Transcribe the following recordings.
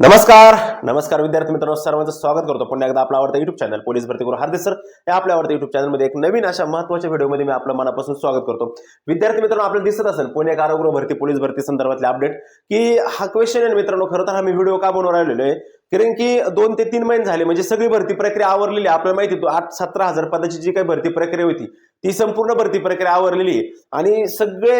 नमस्कार नमस्कार विद्यार्थी मित्रांनो सर्वांचं स्वागत करतो. पुन्हा एकदा आपला आवडता युट्यूब चॅनल पोलीस भरती करू हार्दिक सर या आपल्या आवडत्या युट्यूब चॅनलमध्ये एक नवीन अशा महत्त्वाच्या व्हिडिओमध्ये मी आपलं मनापासून स्वागत करतो. विद्यार्थी मित्रांनो आपल्याला दिसत असेल पुणे कारागृह भरती पोलीस भरती संदर्भातले अपडेट की हा क्वेश्चन आहे मित्रांनो खरं तर हा मी व्हिडिओ का बनवून राहिलेलो आहे? कारण की दोन ते तीन महिने झाले म्हणजे सगळी भरती प्रक्रिया आवरलेली आपल्याला माहिती आठ सतरा हजार पदाची जी काही भरती प्रक्रिया होती ती संपूर्ण भरती प्रक्रिया आवरलेली आहे. आणि सगळे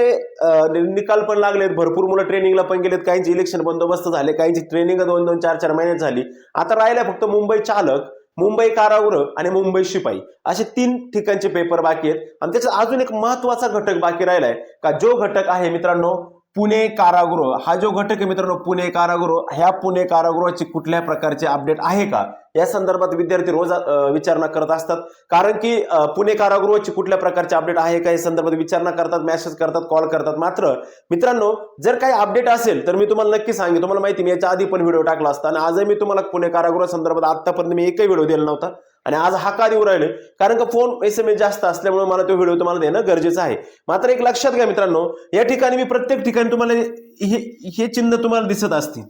निकाल पण लागलेत. भरपूर मुलं ट्रेनिंगला पण गेलेत. काहींचे इलेक्शन बंदोबस्त झाले काहींची ट्रेनिंग दोन दोन चार चार महिन्यात झाली. आता राहिल्या फक्त मुंबई चालक मुंबई कारागृह आणि मुंबई शिपाई. असे तीन ठिकाणचे पेपर बाकी आहेत. आणि त्याचा अजून एक महत्त्वाचा घटक बाकी राहिलाय. का जो घटक आहे मित्रांनो पुणे कारागृह हा जो घटक आहे मित्रांनो पुणे कारागृह ह्या पुणे कारागृहाची कुठल्या प्रकारचे अपडेट आहे का? या संदर्भात विद्यार्थी रोज विचारणा करत असतात. कारण की पुणे कारागृहाची कुठल्या प्रकारचे अपडेट आहे का या संदर्भात विचारणा करतात मेसेज करतात कॉल करतात. मात्र मित्रांनो जर काही अपडेट असेल तर मी तुम्हाला नक्की सांगेन. तुम्हाला माहिती मी याच्या आधी पण व्हिडिओ टाकला असता आणि आजही मी तुम्हाला पुणे कारागृह संदर्भात आतापर्यंत मी एकही व्हिडिओ दिला नव्हता. आणि आज हा का देऊ राहिले कारण का फोन एस एम एस जास्त असल्यामुळे मला तो व्हिडिओ तुम्हाला देणं गरजेचं आहे. मात्र एक लक्षात घ्या मित्रांनो या ठिकाणी मी प्रत्येक ठिकाणी तुम्हाला हे हे चिन्ह तुम्हाला दिसत असतील.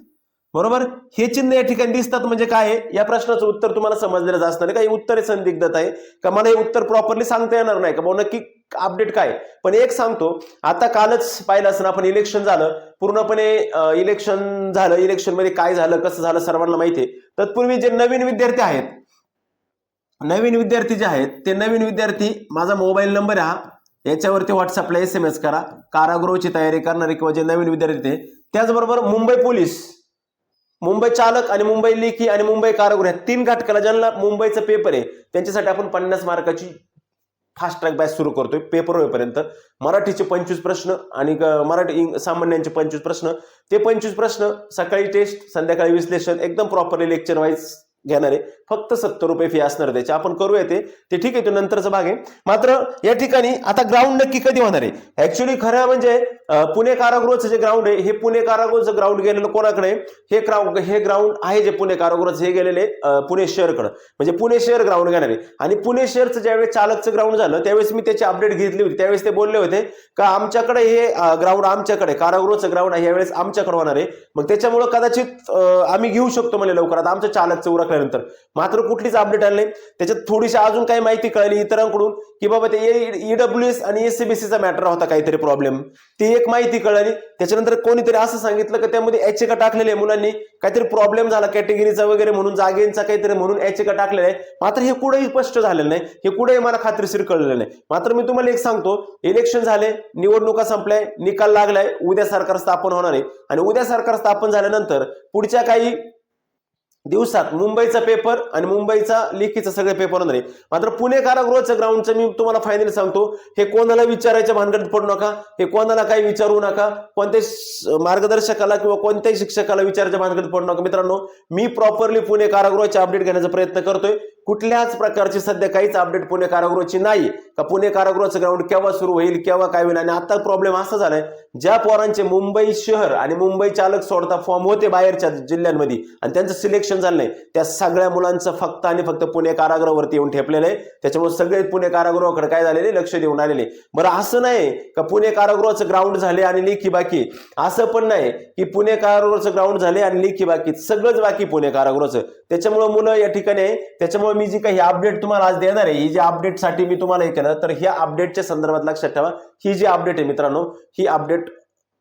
बरोबर? हे चिन्ह या ठिकाणी दिसतात म्हणजे काय आहे? या प्रश्नाचं उत्तर तुम्हाला समजलेलं असतं नाही का हे उत्तर संदिग्धत आहे. का मला हे उत्तर प्रॉपरली सांगता येणार नाही? का भाऊ नक्की अपडेट काय पण एक सांगतो आता कालच पाहिलं असं आपण इलेक्शन झालं पूर्णपणे इलेक्शन झालं इलेक्शनमध्ये काय झालं कसं झालं सर्वांना माहिती आहे. तत्पूर्वी जे नवीन विद्यार्थी आहेत नवीन विद्यार्थी जे आहेत ते नवीन विद्यार्थी माझा मोबाईल नंबर हा याच्यावरती व्हॉट्सअपला एस एम एस करा. कारागृहाची तयारी करणारे किंवा जे नवीन विद्यार्थी ते त्याचबरोबर मुंबई पोलीस मुंबई चालक आणि मुंबई लेखी आणि मुंबई कारागृह या तीन घटकाला ज्यांना मुंबईचा पेपर आहे त्यांच्यासाठी आपण पन्नास मार्काची फास्ट ट्रॅक बॅच सुरू करतोय. पेपर होईपर्यंत. मराठीचे पंचवीस प्रश्न आणि मराठी सामान्यांचे पंचवीस प्रश्न. ते पंचवीस प्रश्न सकाळी टेस्ट संध्याकाळी विश्लेषण एकदम प्रॉपरली लेक्चर वाईज घेणारे. फक्त सत्तर रुपये फी असणार त्याचे. आपण करूया ते. ते ठीक आहे तो नंतरचा भाग आहे. मात्र या ठिकाणी आता ग्राउंड नक्की कधी होणार आहे? ऍक्च्युली खरं म्हणजे पुणे कारागृहाचं जे ग्राउंड आहे हे पुणे कारागृहाचं ग्राउंड गेलेलं कोणाकडे? हे ग्राउंड हे ग्राउंड आहे जे पुणे कारागृहाचं हे गेलेले पुणे शहरकडं. म्हणजे पुणे शहर ग्राउंड घेणार. आहे आणि पुणे शहरचं ज्यावेळेस चालकचं ग्राउंड झालं त्यावेळेस मी त्याची अपडेट घेतली होती. त्यावेळेस ते बोलले होते का आमच्याकडे हे ग्राउंड आमच्याकडे कारागृहाचं ग्राउंड आहे. यावेळेस आमच्याकडे होणार आहे. मग त्याच्यामुळं कदाचित आम्ही घेऊ शकतो म्हणजे लवकरात. आमचं चालकचं उरकल्यानंतर मात्र कुठलीच अपडेट आली नाही. त्याच्यात थोडीशी अजून काही माहिती कळली इतरांकडून की बाबा ते ईडब्ल्यू एस आणि एससीबीसीचा मॅटर होता काहीतरी प्रॉब्लेम ती एक माहिती कळाली. त्याच्यानंतर कोणीतरी असं सांगितलं की त्यामध्ये एच टाकलेली आहे मुलांनी? काहीतरी प्रॉब्लेम झाला कॅटेगरीचा वगैरे म्हणून जागेंचा काहीतरी म्हणून याचिका टाकलेला आहे. मात्र हे कुठेही स्पष्ट झालेलं नाही. हे कुठेही मला खात्रीशीर कळलेलं नाही. मात्र मी तुम्हाला एक सांगतो इलेक्शन झाले निवडणुका संपल्या निकाल लागलाय उद्या सरकार स्थापन होणार आहे. आणि उद्या सरकार स्थापन झाल्यानंतर पुढच्या काही दिवसात मुंबईचा पेपर आणि मुंबईचा लेखीचा सगळे पेपर होणार आहे मात्र पुणे कारागृहाचं ग्राउंडचं मी तुम्हाला फायनली सांगतो हे कोणाला विचारायच्या भानगडीत पडू नका हे कोणाला काही विचारू नका कोणत्याही मार्गदर्शकाला किंवा कोणत्याही शिक्षकाला विचारायच्या भानगडीत पडू नका. मित्रांनो मी प्रॉपरली पुणे कारागृहाचे अपडेट घेण्याचा प्रयत्न करतोय. कुठल्याच प्रकारची सध्या काहीच अपडेट पुणे कारागृहाची नाही. का पुणे कारागृहाचं ग्राउंड केव्हा सुरू होईल केव्हा काय होईल? आणि आता प्रॉब्लेम असा झालाय ज्या पोरांचे मुंबई शहर आणि मुंबई चालक सोडता फॉर्म होते बाहेरच्या जिल्ह्यांमध्ये आणि त्यांचं सिलेक्शन झालं नाही त्या सगळ्या मुलांचं फक्त आणि फक्त पुणे कारागृहावरती येऊन ठेपलेलं आहे. त्याच्यामुळे सगळे पुणे कारागृहाकडे काय झालेले? लक्ष देऊन आलेले बरं असं नाही का पुणे कारागृहाचं ग्राउंड झाले आणि लेखी बाकी असं पण नाही की पुणे कारागृहाचं ग्राउंड झाले आणि लेखी बाकी सगळंच बाकी पुणे कारागृहाचं. त्याच्यामुळे मुलं या ठिकाणी आहे. त्याच्यामुळे मी जी काही अपडेट तुम्हाला आज देणार आहे ही जी अपडेटसाठी मी तुम्हाला हे केलं तर ह्या अपडेटच्या संदर्भात लक्षात ठेवा. ही जी अपडेट आहे मित्रांनो ही अपडेट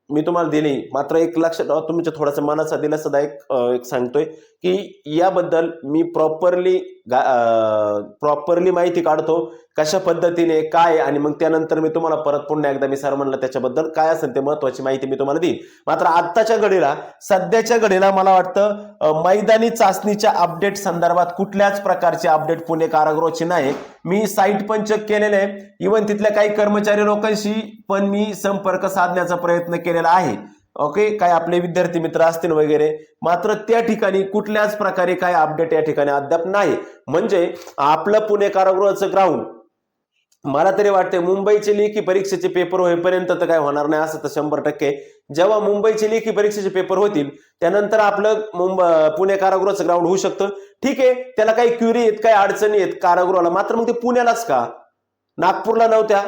मी तुम्हाला दिली. मात्र एक लक्षात ठेवा तुमच्या थोडासा मनाचा दिलासा एक एक सांगतोय की याबद्दल मी प्रॉपरली प्रॉपरली माहिती काढतो कशा पद्धतीने काय आणि मग त्यानंतर मी तुम्हाला परत पुन्हा एकदा मी सर म्हणलं त्याच्याबद्दल काय असेल ते महत्वाची माहिती मी तुम्हाला देईन. मात्र आत्ताच्या घडीला सध्याच्या घडीला मला वाटतं मैदानी चाचणीच्या अपडेट संदर्भात कुठल्याच प्रकारचे अपडेट पुणे कारागृहाची नाही. मी साईट पण चेक केलेले आहे. इव्हन तिथल्या काही कर्मचारी लोकांशी पण मी संपर्क साधण्याचा प्रयत्न केलेला आहे. ओके काय आपले विद्यार्थी मित्र असतील वगैरे. मात्र त्या ठिकाणी कुठल्याच प्रकारे काय अपडेट या ठिकाणी अद्याप नाही. म्हणजे आपलं पुणे कारागृहाचं ग्राउंड मला तरी वाटते मुंबईचे लेखी परीक्षेचे पेपर होईपर्यंत तर काय होणार नाही असं तर शंभर टक्के. जेव्हा मुंबईचे लेखी परीक्षेचे पेपर होतील त्यानंतर आपलं मुंबई पुणे कारागृहाचं ग्राउंड होऊ शकतं. ठीक आहे त्याला काही क्युरी आहेत काही अडचणी आहेत कारागृहाला. मात्र मग ते पुण्यालाच का? नागपूरला नव्हत्या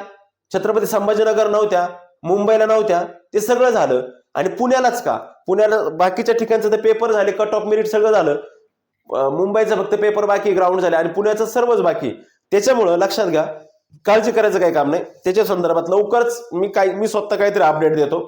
छत्रपती संभाजीनगर नव्हत्या मुंबईला नव्हत्या ते सगळं झालं. आणि पुण्यालाच का? पुण्याला बाकीच्या ठिकाणचं तर पेपर झाले कट ऑफ मेरिट सगळं झालं. मुंबईचं फक्त पेपर बाकी ग्राउंड झाले. आणि पुण्याचं सर्वच बाकी. त्याच्यामुळं लक्षात घ्या काळजी करायचं काही काम नाही. त्याच्या संदर्भात लवकरच मी काय मी स्वतः काहीतरी अपडेट देतो.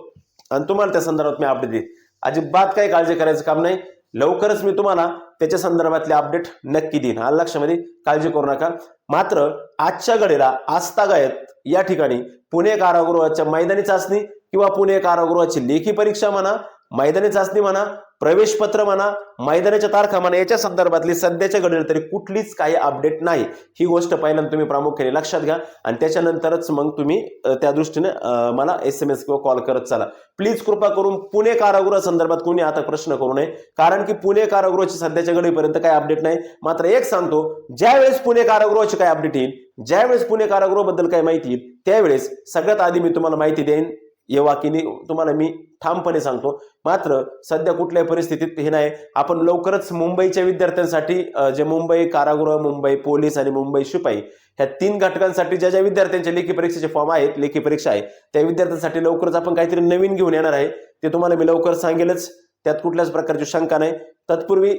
आणि तुम्हाला त्या संदर्भात मी अपडेट देईन. अजिबात काही काळजी करायचं काम नाही. लवकरच मी तुम्हाला त्याच्या संदर्भातले अपडेट नक्की देईन. हा लक्षामध्ये? काळजी करू नका. मात्र आजच्या घडीला आस्थागायत या ठिकाणी पुणे कारागृहाच्या मैदानी चाचणी किंवा पुणे कारागृहाची लेखी परीक्षा म्हणा मैदानी चाचणी म्हणा प्रवेशपत्र म्हणा मैदानाच्या तारखा म्हणा याच्या संदर्भातली सध्याच्या घडीला तरी कुठलीच काही अपडेट नाही. ही गोष्ट पहिल्यांदा तुम्ही प्रामुख्याने लक्षात घ्या आणि त्याच्यानंतरच मग तुम्ही त्या दृष्टीने मला एस एम एस किंवा कॉल करत चला. प्लीज कृपा करून पुणे कारागृह संदर्भात कोणी आता प्रश्न करू नये. कारण की पुणे कारागृहाची सध्याच्या घडीपर्यंत काही अपडेट नाही. मात्र एक सांगतो ज्यावेळेस पुणे कारागृहाची काही अपडेट येईल ज्यावेळेस पुणे कारागृहाबद्दल काही माहिती येईल त्यावेळेस सगळ्यात आधी मी तुम्हाला माहिती देईन या वाकीने तुम्हाला मी ठामपणे सांगतो. मात्र सध्या कुठल्याही परिस्थितीत हे नाही. आपण लवकरच मुंबईच्या विद्यार्थ्यांसाठी जे मुंबई कारागृह मुंबई पोलीस आणि मुंबई शिपाई ह्या तीन घटकांसाठी ज्या ज्या विद्यार्थ्यांच्या लेखी परीक्षेचे फॉर्म आहेत लेखी परीक्षा आहे त्या विद्यार्थ्यांसाठी लवकरच आपण काहीतरी नवीन घेऊन येणार आहे. ते तुम्हाला मी लवकर सांगेलच. त्यात कुठल्याच प्रकारची शंका नाही. तत्पूर्वी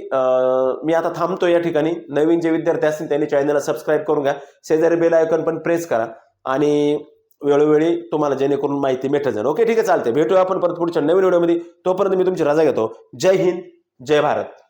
मी आता थांबतो या ठिकाणी. नवीन जे विद्यार्थी असतील त्यांनी चॅनलला सबस्क्राईब करून घ्या. शेजारी बेल आयकॉन पण प्रेस करा. आणि वेळोवेळी तुम्हाला जेणेकरून माहिती भेटत जाईल. ओके ठीक आहे चालते भेटूया आपण परत पुढच्या नवीन व्हिडिओमध्ये. तोपर्यंत मी तुमची रजा घेतो. जय हिंद जय भारत.